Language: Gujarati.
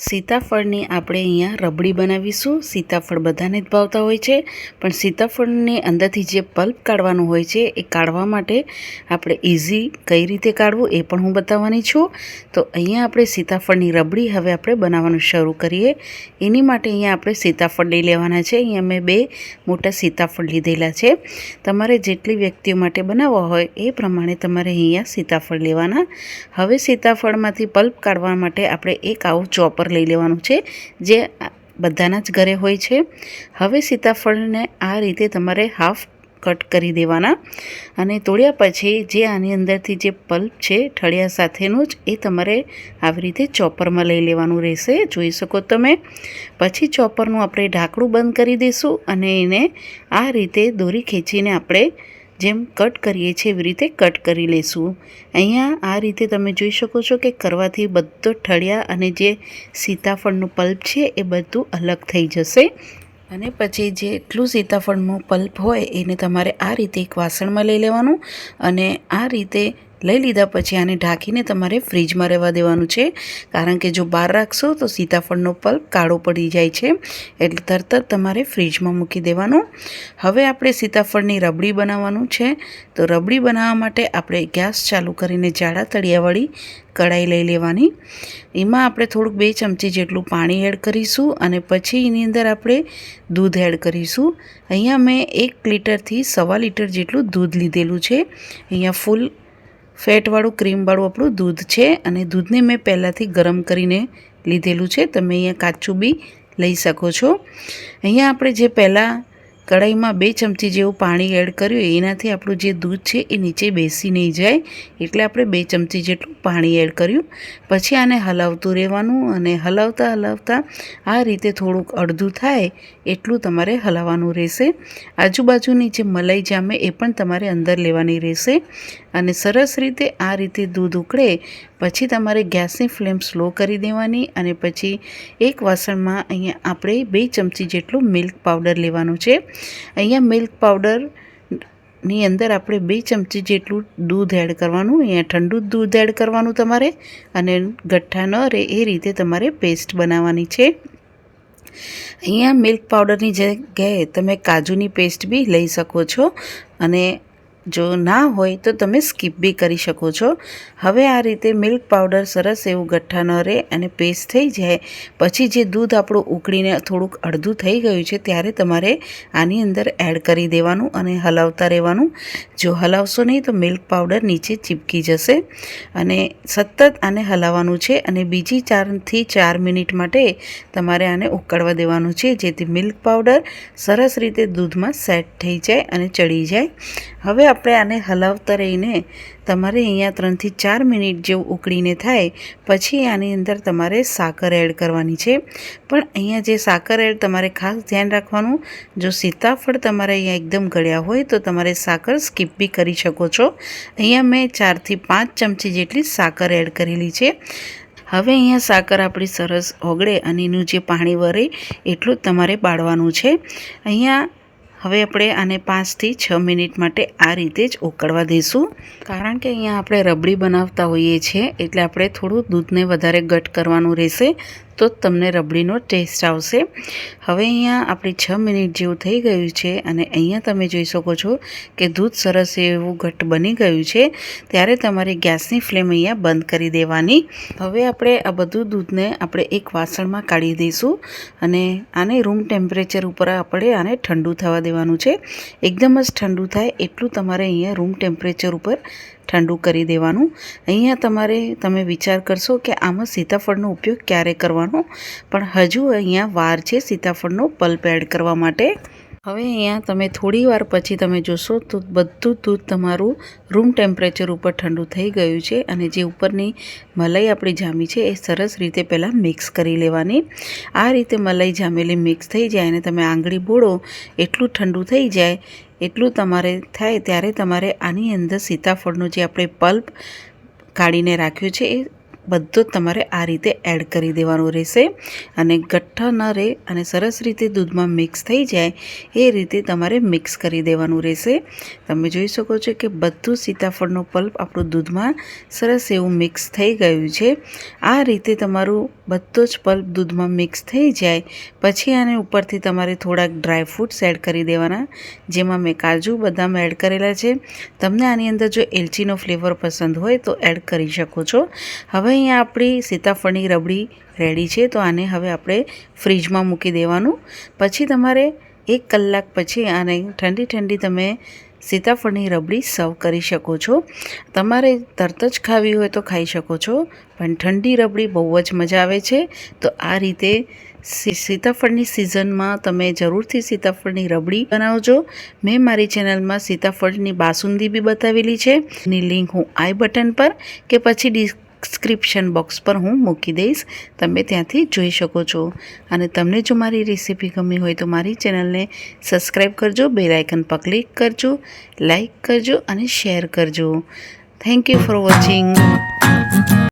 સીતાફળની આપણે અહીંયા રબડી બનાવીશું. સીતાફળ બધાને જ ભાવતા હોય છે, પણ સીતાફળની અંદરથી જે પલ્પ કાઢવાનું હોય છે, એ કાઢવા માટે આપણે ઇઝી કઈ રીતે કાઢવું એ પણ હું બતાવવાની છું. તો અહીંયા આપણે સીતાફળની રબડી હવે આપણે બનાવવાનું શરૂ કરીએ. એની માટે અહીંયા આપણે સીતાફળ લઈ લેવાના છે. અહીંયા મેં બે મોટા સીતાફળ લીધેલા છે. તમારે જેટલી વ્યક્તિઓ માટે બનાવવા હોય એ પ્રમાણે તમારે અહીંયા સીતાફળ લેવાના. હવે સીતાફળમાંથી પલ્પ કાઢવા માટે આપણે એક આવું ચોપર લઈ લેવાનું છે, જે બધાના જ ઘરે હોય છે. હવે સીતાફળને આ રીતે તમારે હાફ કટ કરી દેવાના અને તોડ્યા પછી જે આની અંદરથી જે પલ્પ છે, ઠળિયા સાથેનું જ એ તમારે આવી રીતે ચોપરમાં લઈ લેવાનું રહેશે. જોઈ શકો તમે. પછી ચોપરનું આપણે ઢાંકણું બંધ કરી દઈશું અને એને આ રીતે દોરી ખેંચીને આપણે જેમ કટ કરીએ છીએ, એવી રીતે કટ કરી લઈશું અહીંયા આ રીતે તમે જોઈ શકો છો કે કરવાથી બધો ઠળિયા અને જે સીતાફળનું પલ્પ છે, એ બધું અલગ થઈ જશે. અને પછી જેટલું સીતાફળનું પલ્પ હોય, એને તમારે આ રીતે એક વાસણમાં લઈ લેવાનું. અને આ રીતે લઈ લીધા પછી આને ઢાંકીને તમારે ફ્રીજમાં રહેવા દેવાનું છે. કારણ કે જો બહાર રાખશો તો સીતાફળનો પલ્પ કાળો પડી જાય છે. એટલે તરત જ તમારે ફ્રીજમાં મૂકી દેવાનું. હવે આપણે સીતાફળની રબડી બનાવવાનું છે. તો રબડી બનાવવા માટે આપણે ગેસ ચાલુ કરીને જાડા તળિયાવાળી કઢાઈ લઈ લેવાની. એમાં આપણે થોડુંક બે ચમચી જેટલું પાણી એડ કરીશું અને પછી એની અંદર આપણે દૂધ એડ કરીશું. અહીંયા મેં એક લીટરથી સવા લીટર જેટલું દૂધ લીધેલું છે. અહીંયા ફૂલ ફેટવાળું ક્રીમવાળું આપણું દૂધ છે અને દૂધને મેં પહેલાંથી ગરમ કરીને લીધેલું છે. તમે અહીંયા કાચું બી લઈ શકો છો. અહીંયા આપણે જે પહેલાં કઢાઈમાં બે ચમચી જેવું પાણી એડ કર્યું. એનાથી આપણું જે દૂધ છે એ નીચે બેસી નહીં જાય. એટલે આપણે બે ચમચી જેટલું પાણી એડ કર્યું. પછી આને હલાવતું રહેવાનું અને હલાવતા હલાવતા આ રીતે થોડુંક અડધું થાય એટલું તમારે હલાવવાનું રહેશે. આજુબાજુની જે મલાઈ જામે એ પણ તમારે અંદર લેવાની રહેશે. અને સરસ રીતે આ રીતે દૂધ ઉકળે. પછી તમારે ગેસની ફ્લેમ સ્લો કરી દેવાની અને પછી એક વાસણમાં અહીંયા આપણે બે ચમચી જેટલું મિલ્ક પાવડર લેવાનું છે. અહીંયા મિલ્ક પાવડરની અંદર આપણે બે ચમચી જેટલું દૂધ એડ કરવાનું, અહીંયા ઠંડુ દૂધ એડ કરવાનું તમારે અને ગઠ્ઠા ન રહે એ રીતે તમારે પેસ્ટ બનાવવાની છે. અહીંયા મિલ્ક પાવડરની જગ્યાએ તમે કાજુની પેસ્ટ બી લઈ શકો છો અને જો ના હોય તો તમે સ્કીપ બી કરી શકો છો. હવે આ રીતે મિલ્ક પાવડર સરસ એવું ગઠ્ઠા ન રહે અને પેસ્ટ થઈ જાય. પછી જે દૂધ આપણું ઉકળીને થોડુંક અડધું થઈ ગયું છે ત્યારે તમારે આની અંદર એડ કરી દેવાનું અને હલાવતા રહેવાનું. જો હલાવશો નહીં તો મિલ્ક પાવડર નીચે ચીપકી જશે. અને સતત આને હલાવવાનું છે અને બીજી ચારથી ચાર મિનિટ માટે તમારે આને ઉકળવા દેવાનું છે જેથી મિલ્ક પાવડર સરસ રીતે દૂધમાં સેટ થઈ જાય અને ચડી જાય. હવે આપણે આને હલાવતા રહીને તમારે અહીંયા ત્રણથી ચાર મિનિટ જેવું ઉકળીને થાય, પછી આની અંદર તમારે સાકર એડ કરવાની છે. પણ અહીંયા જે સાકર એડ તમારે ખાસ ધ્યાન રાખવાનું, જો સીતાફળ તમારે અહીંયા એકદમ ગળ્યા હોય તો તમારે સાકર સ્કીપ બી કરી શકો છો. અહીંયા મેં ચારથી પાંચ ચમચી જેટલી સાકર એડ કરેલી છે. હવે અહીંયા સાકર આપણી સરસ ઓગળે અને એનું જે પાણી વરે એટલું જ તમારે બાળવાનું છે. અહીંયા હવે આપણે આને પાંચથી છ મિનિટ માટે આ રીતે જ ઉકળવા દઈશું. કારણ કે અહીંયા આપણે રબડી બનાવતા હોઈએ છીએ, એટલે આપણે થોડું દૂધને વધારે ઘટ કરવાનું રહેશે. તો જ તમને રબડીનો ટેસ્ટ આવશે. હવે અહીંયા આપણી છ મિનિટ જેવું થઈ ગયું છે અને અહીંયા તમે જોઈ શકો છો કે દૂધ સરસ એવું ઘટ બની ગયું છે. ત્યારે તમારી ગેસની ફ્લેમ અહીંયા બંધ કરી દેવાની. હવે આપણે આ બધું દૂધને આપણે એક વાસણમાં કાઢી દઈશું અને આને રૂમ ટેમ્પરેચર ઉપર આપણે આને ઠંડુ થવા દેવાનું છે. એકદમ જ ઠંડુ થાય એટલું તમારે અહીંયા રૂમ ટેમ્પરેચર ઉપર ઠંડુ કરી દેવાનું. અહીંયા તમારે, તમે વિચાર કરશો કે આમાં સીતાફળનો ઉપયોગ ક્યારે કરવાનો? પણ હજુ અહીંયા વાર છે સીતાફળનો પલ્પ એડ કરવા માટે. હવે અહીંયા તમે થોડી વાર પછી તમે જોશો તો બધું દૂધ તમારું રૂમ ટેમ્પરેચર ઉપર ઠંડુ થઈ ગયું છે અને જે ઉપરની મલાઈ આપણી જામી છે એ સરસ રીતે પહેલાં મિક્સ કરી લેવાની. આ રીતે મલાઈ જામેલી મિક્સ થઈ જાય અને તમે આંગળી બોળો, એટલું ઠંડુ થઈ જાય, એટલું તમારે થાય ત્યારે તમારે આની અંદર સીતાફળનું જે આપણે પલ્પ કાઢીને રાખ્યું છે એ બધો જ તમારે આ રીતે એડ કરી દેવાનું રહેશે. અને ગઠ્ઠા ન રહે અને સરસ રીતે દૂધમાં મિક્સ થઈ જાય, એ રીતે તમારે મિક્સ કરી દેવાનું રહેશે. તમે જોઈ શકો છો કે બધું સીતાફળનો પલ્પ આપણું દૂધમાં સરસ એવું મિક્સ થઈ ગયું છે. આ રીતે તમારું બધો જ પલ્પ દૂધમાં મિક્સ થઈ જાય, પછી આને ઉપરથી તમારે થોડાક ડ્રાય ફ્રૂટ્સ એડ કરી દેવાના, જેમાં મેં કાજુ, બદામ એડ કરેલા છે. તમને આની અંદર જો એલચીનો ફ્લેવર પસંદ હોય તો એડ કરી શકો છો. હવે અહીંયા આપણી સીતાફળની રબડી રેડી છે, તો આને હવે આપણે ફ્રીજમાં મૂકી દેવાનું. પછી તમારે એક કલાક પછી આને ઠંડી ઠંડી તમે સીતાફળની રબડી સર્વ કરી શકો છો. તમારે તરત જ ખાવી હોય તો ખાઈ શકો છો, પણ ઠંડી રબડી બહુ જ મજા આવે છે. તો આ રીતે સીતાફળની સિઝનમાં તમે જરૂરથી સીતાફળની રબડી બનાવજો. મેં મારી ચેનલમાં સીતાફળની બાસુંદી બી બતાવેલી છે. એની લિંક હું આઈ બટન પર કે પછી ડિસ્ક્રિપ્શન બોક્સ પર હું મૂકી દઈશ. તમે ત્યાંથી જોઈ શકો છો. અને તમને જો મારી રેસીપી ગમી હોય તો મારી ચેનલને સબસ્ક્રાઈબ કરજો બેલ આઇકન પર ક્લિક કરજો લાઇક કરજો અને શેર કરજો. Thank you for watching